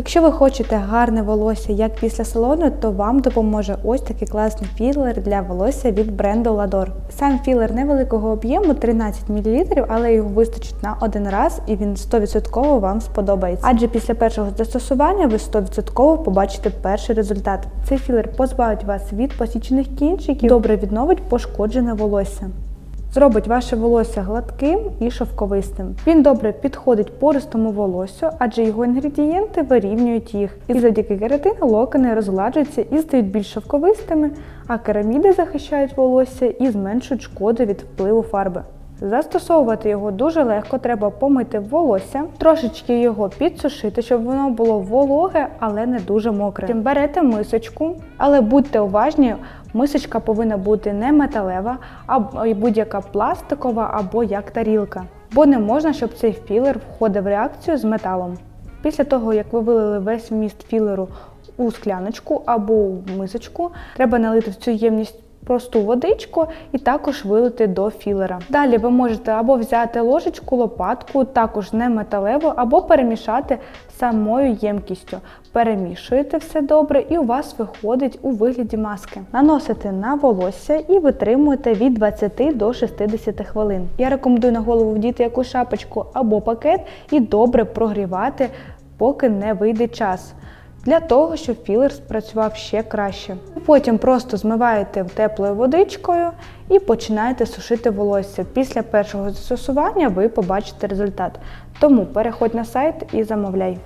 Якщо ви хочете гарне волосся як після салону, то вам допоможе ось такий класний філер для волосся від бренду Lador. Сам філер невеликого об'єму 13 мл, але його вистачить на один раз і він 100% вам сподобається. Адже після першого застосування ви 100% побачите перший результат. Цей філер позбавить вас від посічених кінчиків, добре відновить пошкоджене волосся. Зробить ваше волосся гладким і шовковистим. Він добре підходить пористому волосю, адже його інгредієнти вирівнюють їх. І завдяки кератину локони розгладжуються і стають більш шовковистими, а кераміди захищають волосся і зменшують шкоду від впливу фарби. Застосовувати його дуже легко, треба помити волосся, трошечки його підсушити, щоб воно було вологе, але не дуже мокре. Потім берете мисочку, але будьте уважні, мисочка повинна бути не металева, а будь-яка пластикова або як тарілка. Бо не можна, щоб цей філер входив в реакцію з металом. Після того, як ви вилили весь вміст філеру у скляночку або в мисочку, треба налити в цю ємність просту водичку і також вилити до філера. Далі ви можете або взяти ложечку, лопатку, також не металеву, або перемішати самою ємкістю. Перемішуєте все добре, і у вас виходить у вигляді маски. Наносите на волосся і витримуєте від 20 до 60 хвилин. Я рекомендую на голову вдіти якусь шапочку або пакет і добре прогрівати, поки не вийде час для того, щоб філер спрацював ще краще. Потім просто змиваєте теплою водичкою і починаєте сушити волосся. Після першого застосування ви побачите результат. Тому переходь на сайт і замовляй.